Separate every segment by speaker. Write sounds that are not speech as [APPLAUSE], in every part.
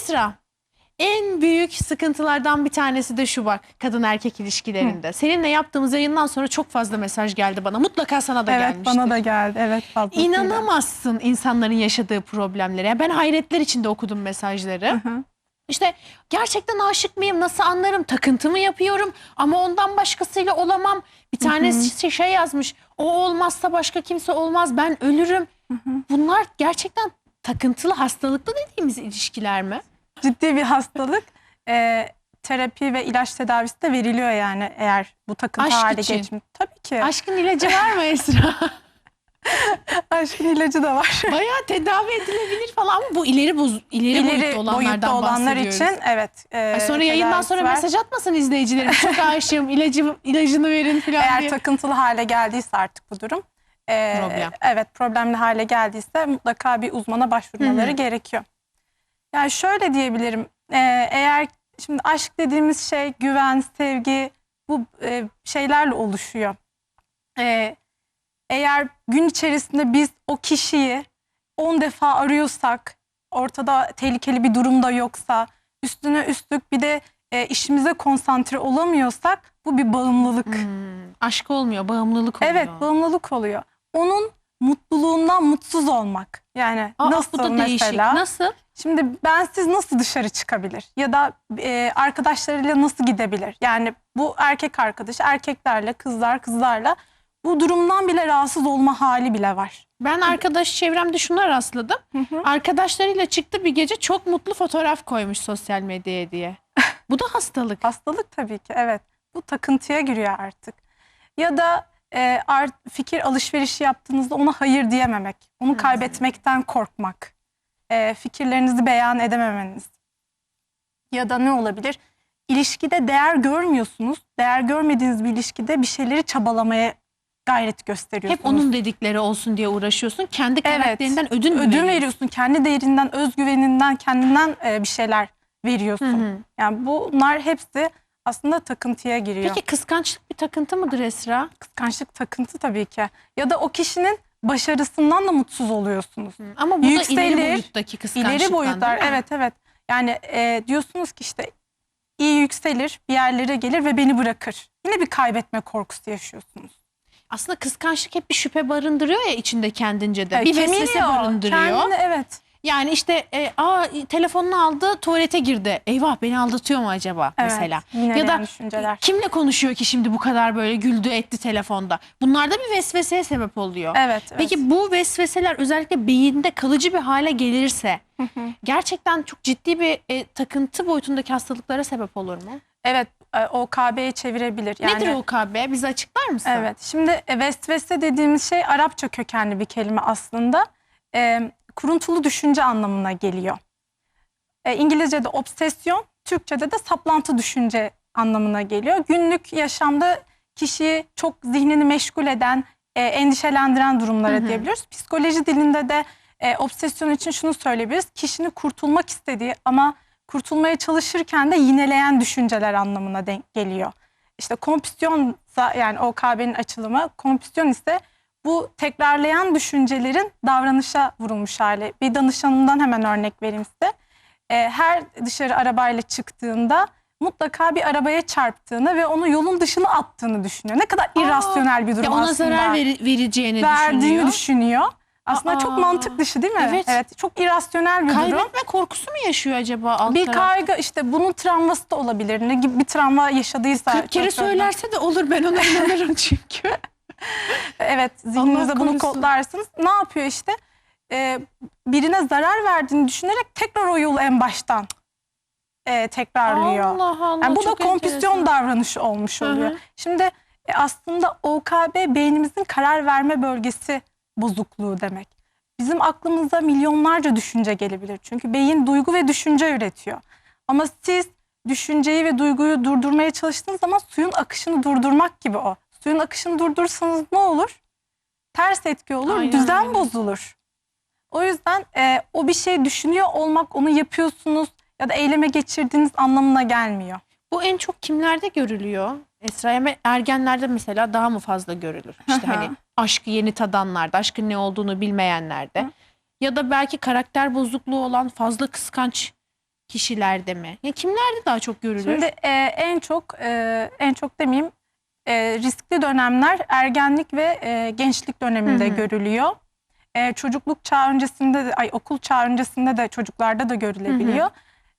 Speaker 1: Esra, en büyük sıkıntılardan bir tanesi de şu bak kadın erkek ilişkilerinde. Seninle yaptığımız yayından sonra çok fazla mesaj geldi bana. Mutlaka sana da
Speaker 2: Evet
Speaker 1: gelmiştir.
Speaker 2: bana da geldi. Evet fazlasıyla.
Speaker 1: İnanamazsın insanların yaşadığı problemlere. Yani ben hayretler içinde okudum mesajları.
Speaker 2: hı.
Speaker 1: İşte gerçekten aşık mıyım nasıl anlarım takıntı mı yapıyorum ama ondan başkasıyla olamam. Bir tanesi şey yazmış o olmazsa başka kimse olmaz ben ölürüm. Bunlar gerçekten takıntılı hastalıklı dediğimiz ilişkiler mi?
Speaker 2: Ciddi bir hastalık. Ee, terapi ve ilaç tedavisi de veriliyor yani eğer bu takıntı
Speaker 1: Aşk
Speaker 2: hale
Speaker 1: için.
Speaker 2: geçmiş. Tabii ki.
Speaker 1: Aşkın ilacı var mı Esra? [LAUGHS]
Speaker 2: Aşkın ilacı da var.
Speaker 1: Bayağı tedavi edilebilir falan ama bu ileri boz ileri,
Speaker 2: İleri
Speaker 1: boyutta olanlardan
Speaker 2: boyutta olanlar için evet. e,
Speaker 1: Ay sonra yayından sonra
Speaker 2: var.
Speaker 1: mesaj atmasın izleyicilerim. Çok aşığım ilacı, ilacını verin falan
Speaker 2: Eğer
Speaker 1: diye.
Speaker 2: takıntılı hale geldiyse artık bu durum. e,
Speaker 1: Problem.
Speaker 2: Evet problemli hale geldiyse mutlaka bir uzmana başvurmaları
Speaker 1: Hı hı.
Speaker 2: gerekiyor. Yani şöyle diyebilirim. e, eğer şimdi aşk dediğimiz şey güven, sevgi bu e, şeylerle oluşuyor. E, eğer gün içerisinde biz o kişiyi 10 defa arıyorsak, ortada tehlikeli bir durum da yoksa, üstüne üstlük bir de e, işimize konsantre olamıyorsak bu bir bağımlılık.
Speaker 1: Hmm, aşk olmuyor, bağımlılık oluyor.
Speaker 2: Evet bağımlılık oluyor. Onun mutluluğundan mutsuz olmak. Yani
Speaker 1: Aa,
Speaker 2: nasıl
Speaker 1: bu da değişik.
Speaker 2: mesela?
Speaker 1: Nasıl?
Speaker 2: Şimdi bensiz nasıl dışarı çıkabilir? Ya da e, arkadaşlarıyla nasıl gidebilir? Yani bu erkek arkadaş erkeklerle, kızlar kızlarla bu durumdan bile rahatsız olma hali bile var.
Speaker 1: Ben arkadaş çevremde şuna rastladım. Arkadaşlarıyla çıktı bir gece çok mutlu fotoğraf koymuş sosyal medyaya diye. Bu da hastalık.
Speaker 2: Hastalık tabii ki evet. Bu takıntıya giriyor artık. Ya da e, art, fikir alışverişi yaptığınızda ona hayır diyememek. Onu kaybetmekten korkmak. E, fikirlerinizi beyan edememeniz. Ya da ne olabilir? İlişkide değer görmüyorsunuz. Değer görmediğiniz bir ilişkide bir şeyleri çabalamaya gayret gösteriyorsunuz.
Speaker 1: Hep onun dedikleri olsun diye uğraşıyorsun. Kendi
Speaker 2: Evet.
Speaker 1: karakterinden ödün mü
Speaker 2: ödün
Speaker 1: veriyorsun?
Speaker 2: veriyorsun. Kendi değerinden, özgüveninden, kendinden e, bir şeyler veriyorsun.
Speaker 1: Hı hı.
Speaker 2: Yani bunlar hepsi aslında takıntıya giriyor.
Speaker 1: Peki kıskançlık bir takıntı mıdır Esra?
Speaker 2: Kıskançlık takıntı tabii ki. Ya da o kişinin başarısından da mutsuz oluyorsunuz.
Speaker 1: Ama bu da
Speaker 2: Yükselir,
Speaker 1: ileri boyuttaki kıskançlıktan
Speaker 2: İleri boyutlar
Speaker 1: değil mi?
Speaker 2: evet evet. Yani e, diyorsunuz ki işte iyi yükselir, bir yerlere gelir ve beni bırakır. Yine bir kaybetme korkusu yaşıyorsunuz.
Speaker 1: Aslında kıskançlık hep bir şüphe barındırıyor ya içinde kendince de.
Speaker 2: Evet,
Speaker 1: bir vesvese barındırıyor.
Speaker 2: Kendini, evet.
Speaker 1: Yani işte e, aa telefonunu aldı tuvalete girdi. Eyvah beni aldatıyor mu acaba
Speaker 2: Evet,
Speaker 1: mesela? Ya da
Speaker 2: düşünceler.
Speaker 1: kimle konuşuyor ki şimdi bu kadar böyle güldü etti telefonda? Bunlar da bir vesveseye sebep oluyor.
Speaker 2: Evet, evet.
Speaker 1: Peki bu vesveseler özellikle beyinde kalıcı bir hale gelirse gerçekten çok ciddi bir e, takıntı boyutundaki hastalıklara sebep olur mu?
Speaker 2: Evet, e, OKB'ye çevirebilir. Yani,
Speaker 1: Nedir OKB? Bize açıklar mısın?
Speaker 2: Evet. Şimdi e, vesvese dediğimiz şey Arapça kökenli bir kelime aslında. E, kuruntulu düşünce anlamına geliyor. E, İngilizce'de obsesyon, Türkçe'de de saplantı düşünce anlamına geliyor. Günlük yaşamda kişiyi çok zihnini meşgul eden, e, endişelendiren durumlara
Speaker 1: Hı hı.
Speaker 2: diyebiliyoruz. Psikoloji dilinde de e, obsesyon için şunu söyleyebiliriz. Kişinin kurtulmak istediği ama kurtulmaya çalışırken de yineleyen düşünceler anlamına denk geliyor. İşte kompüsyon yani OKB'nin açılımı, kompüsyon ise bu tekrarlayan düşüncelerin davranışa vurulmuş hali. Bir danışanımdan hemen örnek vereyim size. Ee, her dışarı arabayla çıktığında mutlaka bir arabaya çarptığını ve onu yolun dışına attığını düşünüyor. Ne kadar
Speaker 1: Aa,
Speaker 2: irrasyonel bir durum
Speaker 1: Ya ona
Speaker 2: aslında.
Speaker 1: zarar veri- vereceğini
Speaker 2: verdiğini
Speaker 1: düşünüyor.
Speaker 2: düşünüyor. Aslında
Speaker 1: Aa,
Speaker 2: çok mantık dışı değil mi?
Speaker 1: evet.
Speaker 2: çok irrasyonel bir durum.
Speaker 1: Kaybetme korkusu mu yaşıyor acaba alt
Speaker 2: Bir
Speaker 1: taraf?
Speaker 2: kaygı işte bunun travması da olabilir. Ne gibi bir travma yaşadıysa.
Speaker 1: 40 kere söylerse de olur ben ona inanırım [LAUGHS] çünkü. [LAUGHS]
Speaker 2: Evet zihninize bunu kodlarsınız. Ne yapıyor işte? Ee, birine zarar verdiğini düşünerek tekrar o yolu en baştan e, tekrarlıyor.
Speaker 1: Allah Allah.
Speaker 2: Yani bu da kompüsyon
Speaker 1: enteresan.
Speaker 2: davranışı olmuş
Speaker 1: Hı hı.
Speaker 2: oluyor. Şimdi e, aslında OKB beynimizin karar verme bölgesi bozukluğu demek. Bizim aklımıza milyonlarca düşünce gelebilir. Çünkü beyin duygu ve düşünce üretiyor. Ama siz düşünceyi ve duyguyu durdurmaya çalıştığınız zaman suyun akışını durdurmak gibi o. Suyun akışını durdursanız ne olur? Ters etki olur,
Speaker 1: Aynen
Speaker 2: düzen bozulur. O yüzden e, o bir şey düşünüyor olmak, onu yapıyorsunuz ya da eyleme geçirdiğiniz anlamına gelmiyor.
Speaker 1: Bu en çok kimlerde görülüyor? Esra ergenlerde mesela daha mı fazla görülür? [LAUGHS] İşte hani aşkı yeni tadanlarda, aşkın ne olduğunu bilmeyenlerde. Ya da belki karakter bozukluğu olan fazla kıskanç kişilerde mi? Ya kimlerde daha çok görülür?
Speaker 2: Şimdi e, en çok e, en çok demeyeyim e, riskli dönemler ergenlik ve e, gençlik döneminde
Speaker 1: Hı hı.
Speaker 2: görülüyor. E, çocukluk çağı öncesinde de ay okul çağı öncesinde de çocuklarda da görülebiliyor.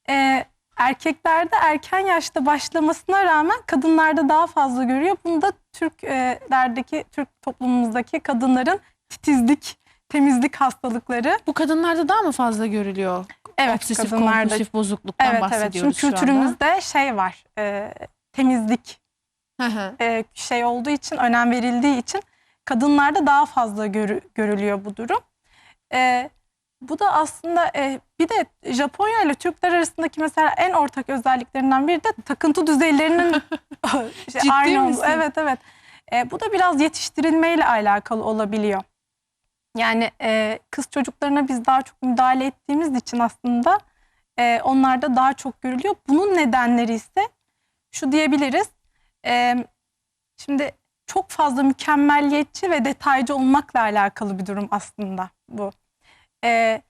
Speaker 2: E, erkeklerde erken yaşta başlamasına rağmen kadınlarda daha fazla görüyor. Bunu da Türklerdeki Türk toplumumuzdaki kadınların titizlik, temizlik hastalıkları.
Speaker 1: Bu kadınlarda daha mı fazla görülüyor?
Speaker 2: Evet
Speaker 1: Obsesif
Speaker 2: kadınlarda
Speaker 1: kompulsif bozukluktan
Speaker 2: Evet evet.
Speaker 1: bahsediyoruz
Speaker 2: Çünkü
Speaker 1: şu anda.
Speaker 2: kültürümüzde şey var. e, temizlik
Speaker 1: Hı hı.
Speaker 2: e, şey olduğu için, önem verildiği için kadınlarda daha fazla görü- görülüyor bu durum. E, bu da aslında e, bir de Japonya ile Türkler arasındaki mesela en ortak özelliklerinden biri de takıntı düzeylerinin işte [LAUGHS] [LAUGHS]
Speaker 1: Ciddi
Speaker 2: aynı
Speaker 1: misin?
Speaker 2: Evet evet. E, bu da biraz yetiştirilmeyle alakalı olabiliyor. Yani e, kız çocuklarına biz daha çok müdahale ettiğimiz için aslında e, onlarda daha çok görülüyor. Bunun nedenleri ise şu diyebiliriz. E, şimdi çok fazla mükemmelliyetçi ve detaycı olmakla alakalı bir durum aslında bu. E,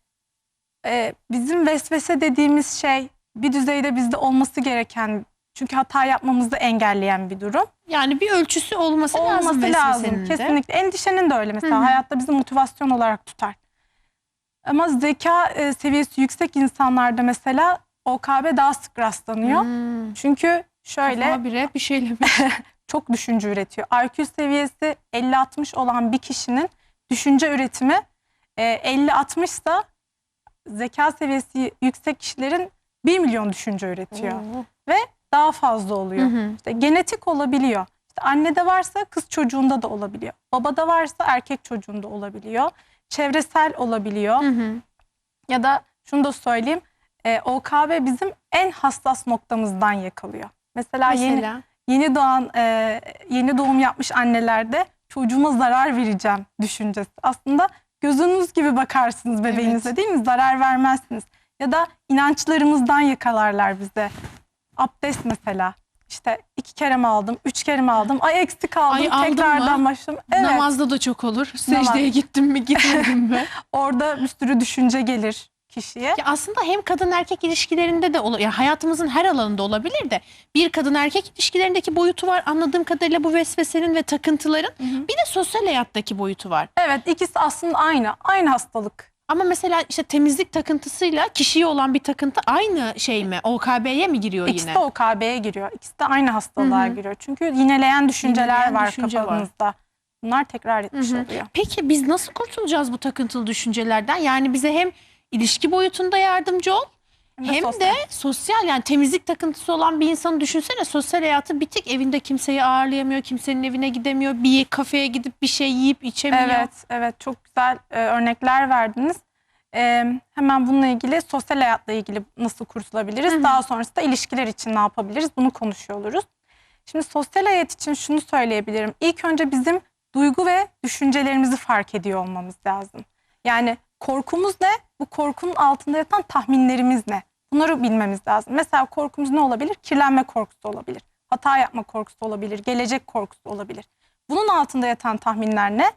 Speaker 2: e, bizim vesvese dediğimiz şey bir düzeyde bizde olması gereken çünkü hata yapmamızı engelleyen bir durum.
Speaker 1: Yani bir ölçüsü olması, lazım
Speaker 2: Olması lazım. Kesinlikle. Endişenin de öyle mesela.
Speaker 1: Hı hı.
Speaker 2: Hayatta bizi motivasyon olarak tutar. Ama zeka e, seviyesi yüksek insanlarda mesela OKB daha sık rastlanıyor.
Speaker 1: Hmm.
Speaker 2: Çünkü şöyle
Speaker 1: Kafama bire bir şeyle [LAUGHS]
Speaker 2: çok düşünce üretiyor. IQ seviyesi 50-60 olan bir kişinin düşünce üretimi e, 50-60 ise zeka seviyesi yüksek kişilerin 1 milyon düşünce üretiyor. Ve daha fazla oluyor.
Speaker 1: Hı hı.
Speaker 2: İşte genetik olabiliyor. İşte annede varsa kız çocuğunda da olabiliyor. Babada varsa erkek çocuğunda olabiliyor. Çevresel olabiliyor.
Speaker 1: Hı hı.
Speaker 2: Ya da şunu da söyleyeyim. E, OKB bizim en hassas noktamızdan yakalıyor. Mesela, yeni
Speaker 1: Mesela.
Speaker 2: yeni doğan e, yeni doğum yapmış annelerde çocuğuma zarar vereceğim düşüncesi. Aslında gözünüz gibi bakarsınız bebeğinize
Speaker 1: Evet.
Speaker 2: değil mi? Zarar vermezsiniz. Ya da inançlarımızdan yakalarlar bize. Abdest mesela. İşte iki kere mi aldım, üç kere mi aldım? Ay eksik aldım,
Speaker 1: Ay,
Speaker 2: tekrardan başladım. Evet,
Speaker 1: Namazda da çok olur. Secdeye gittim mi gitmedim mi? [LAUGHS]
Speaker 2: orada bir sürü düşünce gelir kişiye.
Speaker 1: Ya aslında hem kadın erkek ilişkilerinde de olur. Ya hayatımızın her alanında olabilir de bir kadın erkek ilişkilerindeki boyutu var. Anladığım kadarıyla bu vesvesenin ve takıntıların. Bir de sosyal hayattaki boyutu var.
Speaker 2: Evet, ikisi aslında aynı. Aynı hastalık.
Speaker 1: Ama mesela işte temizlik takıntısıyla kişiye olan bir takıntı aynı şey mi? OKB'ye mi giriyor
Speaker 2: İkisi
Speaker 1: yine?
Speaker 2: de OKB'ye giriyor. İkisi de aynı hastalığa
Speaker 1: Hı hı.
Speaker 2: giriyor. Çünkü yineleyen düşünceler
Speaker 1: Yineleyen
Speaker 2: var
Speaker 1: düşünce var.
Speaker 2: kafanızda. Bunlar tekrar etmiş
Speaker 1: Hı hı.
Speaker 2: oluyor.
Speaker 1: Peki biz nasıl kurtulacağız bu takıntılı düşüncelerden? Yani bize hem ilişki boyutunda yardımcı ol hem
Speaker 2: sosyal.
Speaker 1: de sosyal yani temizlik takıntısı olan bir insanı düşünsene sosyal hayatı bitik evinde kimseyi ağırlayamıyor kimsenin evine gidemiyor bir kafeye gidip bir şey yiyip içemiyor.
Speaker 2: Evet, evet çok güzel e, örnekler verdiniz. E, hemen bununla ilgili sosyal hayatla ilgili nasıl kurtulabiliriz?
Speaker 1: Hı hı.
Speaker 2: Daha sonrasında ilişkiler için ne yapabiliriz? Bunu konuşuyor oluruz. Şimdi sosyal hayat için şunu söyleyebilirim. İlk önce bizim duygu ve düşüncelerimizi fark ediyor olmamız lazım. Yani korkumuz ne? Bu korkunun altında yatan tahminlerimiz ne? Bunları bilmemiz lazım. Mesela korkumuz ne olabilir? Kirlenme korkusu olabilir. Hata yapma korkusu olabilir. Gelecek korkusu olabilir. Bunun altında yatan tahminler ne?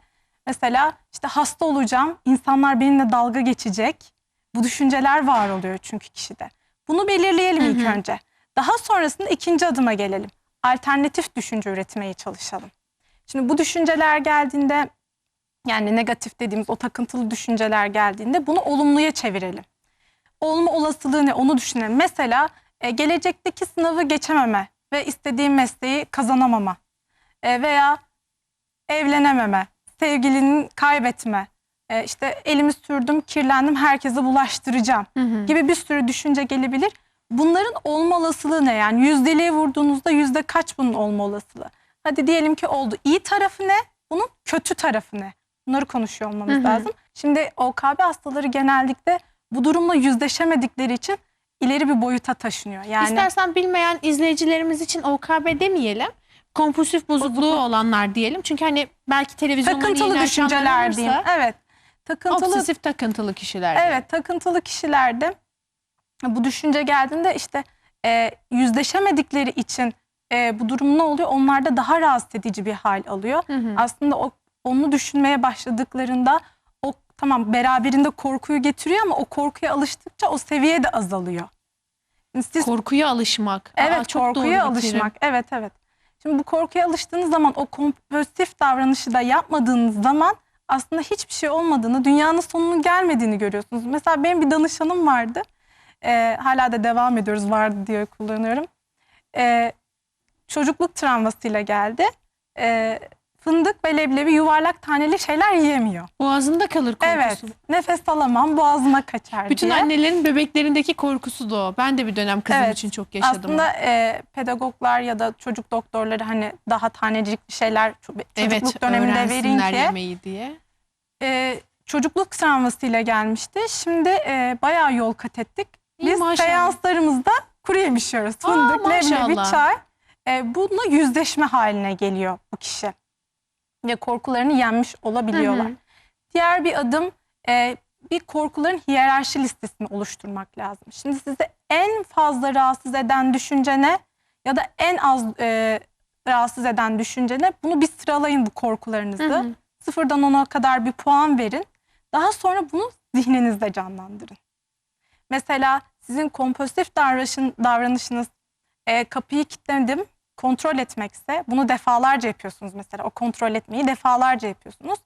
Speaker 2: Mesela işte hasta olacağım, insanlar benimle dalga geçecek. Bu düşünceler var oluyor çünkü kişide. Bunu belirleyelim
Speaker 1: Hı
Speaker 2: ilk önce. Daha sonrasında ikinci adıma gelelim. Alternatif düşünce üretmeye çalışalım. Şimdi bu düşünceler geldiğinde yani negatif dediğimiz o takıntılı düşünceler geldiğinde bunu olumluya çevirelim. Olma olasılığı ne onu düşünelim. Mesela e, gelecekteki sınavı geçememe ve istediğim mesleği kazanamama E, veya evlenememe, sevgilini kaybetme, e, işte elimi sürdüm, kirlendim, herkese bulaştıracağım
Speaker 1: Hı hı.
Speaker 2: gibi bir sürü düşünce gelebilir. Bunların olma olasılığı ne? Yani yüzdeliğe vurduğunuzda yüzde kaç bunun olma olasılığı? Hadi diyelim ki oldu. İyi tarafı ne? Bunun kötü tarafı ne? Bunları konuşuyor olmamız
Speaker 1: Hı hı.
Speaker 2: lazım. Şimdi OKB hastaları genellikle bu durumla yüzleşemedikleri için ileri bir boyuta taşınıyor. Yani
Speaker 1: İstersen bilmeyen izleyicilerimiz için OKB demeyelim. Kompulsif bozukluğu
Speaker 2: Bozukluk.
Speaker 1: olanlar diyelim. Çünkü hani belki televizyonları
Speaker 2: takıntılı düşünceler
Speaker 1: açanlar
Speaker 2: diyeyim.
Speaker 1: olursa
Speaker 2: Evet. Takıntılı
Speaker 1: obsesif takıntılı kişiler.
Speaker 2: Evet takıntılı kişilerde bu düşünce geldiğinde işte e, yüzleşemedikleri için e, bu durum ne oluyor? Onlarda daha rahatsız edici bir hal alıyor.
Speaker 1: Hı hı.
Speaker 2: Aslında o onu düşünmeye başladıklarında o tamam beraberinde korkuyu getiriyor ama o korkuya alıştıkça o seviye de azalıyor. Siz
Speaker 1: Korkuya alışmak. Aa,
Speaker 2: Evet
Speaker 1: çok doğru
Speaker 2: korkuya
Speaker 1: terim.
Speaker 2: alışmak. Evet evet. Şimdi bu korkuya alıştığınız zaman o kompulsif davranışı da yapmadığınız zaman aslında hiçbir şey olmadığını, dünyanın sonunun gelmediğini görüyorsunuz. Mesela benim bir danışanım vardı. Ee, hala da devam ediyoruz vardı diye kullanıyorum. Ee, çocukluk travmasıyla geldi. Ee, fındık ve leblebi yuvarlak taneli şeyler yiyemiyor.
Speaker 1: Boğazında kalır korkusu.
Speaker 2: Evet. Nefes alamam, boğazıma kaçar
Speaker 1: Bütün
Speaker 2: diye.
Speaker 1: annelerin bebeklerindeki korkusu da o. Ben de bir dönem kızım
Speaker 2: Evet.
Speaker 1: için çok yaşadım.
Speaker 2: Aslında e, pedagoglar ya da çocuk doktorları hani daha tanecikli şeyler ço- çocukluk
Speaker 1: evet,
Speaker 2: döneminde
Speaker 1: öğrensinler
Speaker 2: verince
Speaker 1: yemeği diye.
Speaker 2: e, çocukluk travmasıyla gelmişti. Şimdi e, bayağı yol kat ettik.
Speaker 1: İyi,
Speaker 2: Biz
Speaker 1: maşallah.
Speaker 2: seanslarımızda kuru yemiş yiyoruz.
Speaker 1: Aa,
Speaker 2: Fındık, leblebi,
Speaker 1: maşallah.
Speaker 2: çay. E, bununla yüzleşme haline geliyor bu kişi. Ve korkularını yenmiş olabiliyorlar.
Speaker 1: Hı hı.
Speaker 2: Diğer bir adım e, bir korkuların hiyerarşi listesini oluşturmak lazım. Şimdi sizi en fazla rahatsız eden düşünce ne ya da en az e, rahatsız eden düşünce ne? Bunu bir sıralayın bu korkularınızı.
Speaker 1: Hı hı.
Speaker 2: Sıfırdan ona kadar bir puan verin. Daha sonra bunu zihninizde canlandırın. Mesela sizin kompulsif davranışın, davranışınız e, kapıyı kilitledim kontrol etmekse bunu defalarca yapıyorsunuz mesela. O kontrol etmeyi defalarca yapıyorsunuz.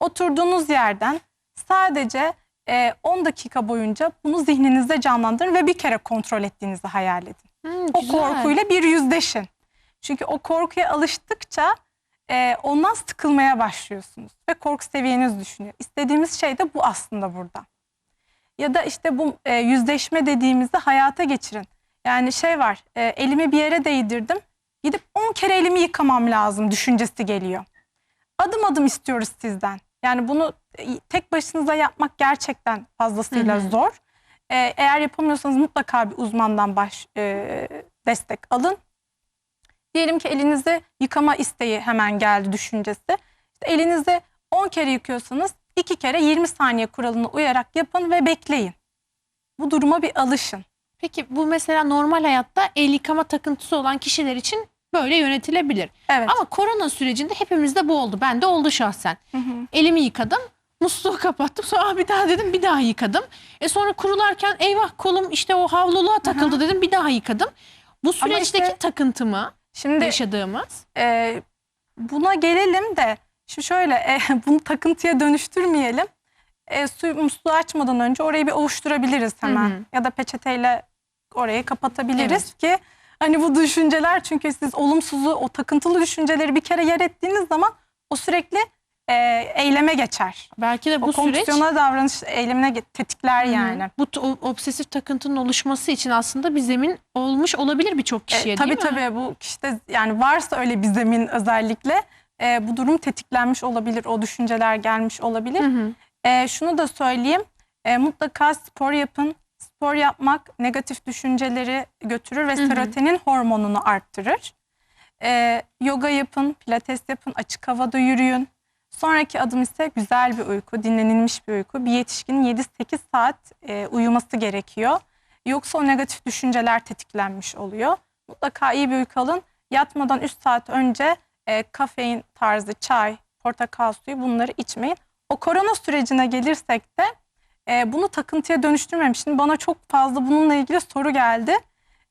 Speaker 2: Oturduğunuz yerden sadece e, 10 dakika boyunca bunu zihninizde canlandırın ve bir kere kontrol ettiğinizi hayal edin.
Speaker 1: Hı,
Speaker 2: O
Speaker 1: güzel.
Speaker 2: korkuyla bir yüzleşin. Çünkü o korkuya alıştıkça e, ondan sıkılmaya başlıyorsunuz ve korku seviyeniz düşünüyor. İstediğimiz şey de bu aslında burada. Ya da işte bu e, yüzleşme dediğimizde hayata geçirin. Yani şey var, e, elimi bir yere değdirdim, gidip 10 kere elimi yıkamam lazım düşüncesi geliyor. Adım adım istiyoruz sizden. Yani bunu e, tek başınıza yapmak gerçekten fazlasıyla
Speaker 1: Hı hı.
Speaker 2: zor. E, eğer yapamıyorsanız mutlaka bir uzmandan baş e, destek alın. Diyelim ki elinizde yıkama isteği hemen geldi düşüncesi. İşte elinizde 10 kere yıkıyorsanız 2 kere 20 saniye kuralına uyarak yapın ve bekleyin. Bu duruma bir alışın.
Speaker 1: Peki bu mesela normal hayatta el yıkama takıntısı olan kişiler için böyle yönetilebilir.
Speaker 2: Evet.
Speaker 1: Ama korona sürecinde hepimizde bu oldu. Ben de oldu şahsen.
Speaker 2: Hı hı.
Speaker 1: Elimi yıkadım. Musluğu kapattım. Sonra "Aa, bir daha dedim bir daha yıkadım. E sonra kurularken eyvah kolum işte o havluluğa takıldı dedim bir daha yıkadım. Bu süreçteki
Speaker 2: işte-
Speaker 1: takıntımı
Speaker 2: Şimdi
Speaker 1: yaşadığımız.
Speaker 2: e, buna gelelim de şu şöyle e, [LAUGHS] bunu takıntıya dönüştürmeyelim. E, su musluğu açmadan önce orayı bir ovuşturabiliriz hemen.
Speaker 1: Hı hı.
Speaker 2: Ya da peçeteyle orayı kapatabiliriz ki hani bu düşünceler çünkü siz olumsuzu o takıntılı düşünceleri bir kere yer ettiğiniz zaman o sürekli e, eyleme geçer.
Speaker 1: Belki de
Speaker 2: O
Speaker 1: bu süreç
Speaker 2: kompulsiyona davranış eylemine tetikler
Speaker 1: hı.
Speaker 2: yani.
Speaker 1: bu o- obsesif takıntının oluşması için aslında bir zemin olmuş olabilir birçok
Speaker 2: E,
Speaker 1: kişiye
Speaker 2: tabii
Speaker 1: değil mi?
Speaker 2: tabii bu kişide yani varsa öyle bir zemin özellikle e, bu durum tetiklenmiş olabilir. O düşünceler gelmiş olabilir.
Speaker 1: Hı hı.
Speaker 2: E, şunu da söyleyeyim. E, mutlaka spor yapın. Spor yapmak negatif düşünceleri götürür ve serotonin hormonunu arttırır. E, yoga yapın, pilates yapın, açık havada yürüyün. Sonraki adım ise güzel bir uyku, dinlenilmiş bir uyku. Bir yetişkinin 7-8 saat e, uyuması gerekiyor. Yoksa o negatif düşünceler tetiklenmiş oluyor. Mutlaka iyi bir uyku alın. Yatmadan 3 saat önce e, kafein tarzı çay, portakal suyu bunları içmeyin. O korona sürecine gelirsek de e, bunu takıntıya dönüştürmemiş. Şimdi bana çok fazla bununla ilgili soru geldi.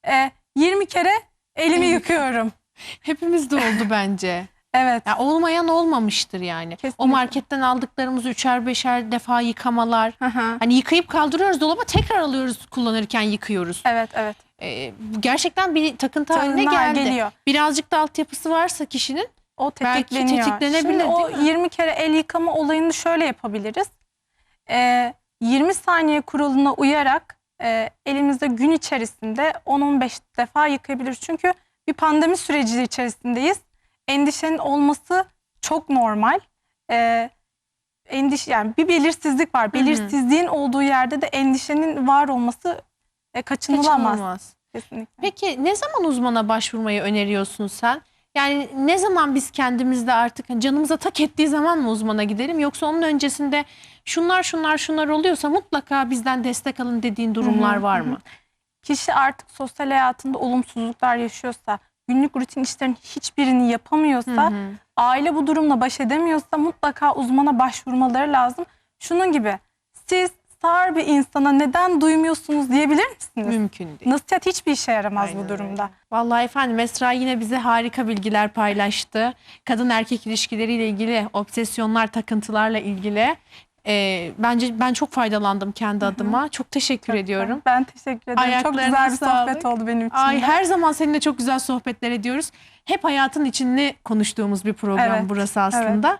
Speaker 2: E, 20 kere elimi yıkıyorum. [LAUGHS]
Speaker 1: Hepimizde oldu bence. [LAUGHS]
Speaker 2: Evet.
Speaker 1: Ya olmayan olmamıştır yani.
Speaker 2: Kesinlikle.
Speaker 1: O marketten aldıklarımızı üçer beşer defa yıkamalar. Hani yıkayıp kaldırıyoruz dolaba tekrar alıyoruz kullanırken yıkıyoruz.
Speaker 2: Evet, evet.
Speaker 1: Ee, gerçekten bir takıntı haline geldi.
Speaker 2: geliyor.
Speaker 1: Birazcık da altyapısı varsa kişinin
Speaker 2: O
Speaker 1: Belki
Speaker 2: tetikleniyor.
Speaker 1: tetiklenebilir,
Speaker 2: Şimdi o
Speaker 1: değil mi?
Speaker 2: 20 kere el yıkama olayını şöyle yapabiliriz. Ee, 20 saniye kuralına uyarak e, elimizde gün içerisinde 10-15 defa yıkayabiliriz. Çünkü bir pandemi süreci içerisindeyiz. Endişenin olması çok normal. Ee, endiş yani bir belirsizlik var. Belirsizliğin olduğu yerde de endişenin var olması e, kaçınılamaz.
Speaker 1: kaçınılmaz.
Speaker 2: Kesinlikle.
Speaker 1: Peki ne zaman uzmana başvurmayı öneriyorsun sen? Yani ne zaman biz kendimizde artık hani canımıza tak ettiği zaman mı uzmana gidelim yoksa onun öncesinde şunlar şunlar şunlar oluyorsa mutlaka bizden destek alın dediğin durumlar var mı?
Speaker 2: kişi artık sosyal hayatında olumsuzluklar yaşıyorsa, günlük rutin işlerin hiçbirini yapamıyorsa,
Speaker 1: Hı hı.
Speaker 2: aile bu durumla baş edemiyorsa mutlaka uzmana başvurmaları lazım. Şunun gibi siz sağır bir insana neden duymuyorsunuz diyebilir misiniz?
Speaker 1: Mümkün değil.
Speaker 2: Nasihat hiçbir işe yaramaz
Speaker 1: Aynen
Speaker 2: bu durumda.
Speaker 1: öyle. Vallahi efendim Esra yine bize harika bilgiler paylaştı. Kadın erkek ilişkileriyle ilgili, obsesyonlar, takıntılarla ilgili. Ee, bence ben çok faydalandım kendi adıma. Çok teşekkür ediyorum.
Speaker 2: Ben teşekkür ederim. Çok güzel bir
Speaker 1: sağlık.
Speaker 2: sohbet oldu benim için
Speaker 1: Ay
Speaker 2: de.
Speaker 1: her zaman seninle çok güzel sohbetler ediyoruz. Hep hayatın içini konuştuğumuz bir program
Speaker 2: Evet,
Speaker 1: burası aslında.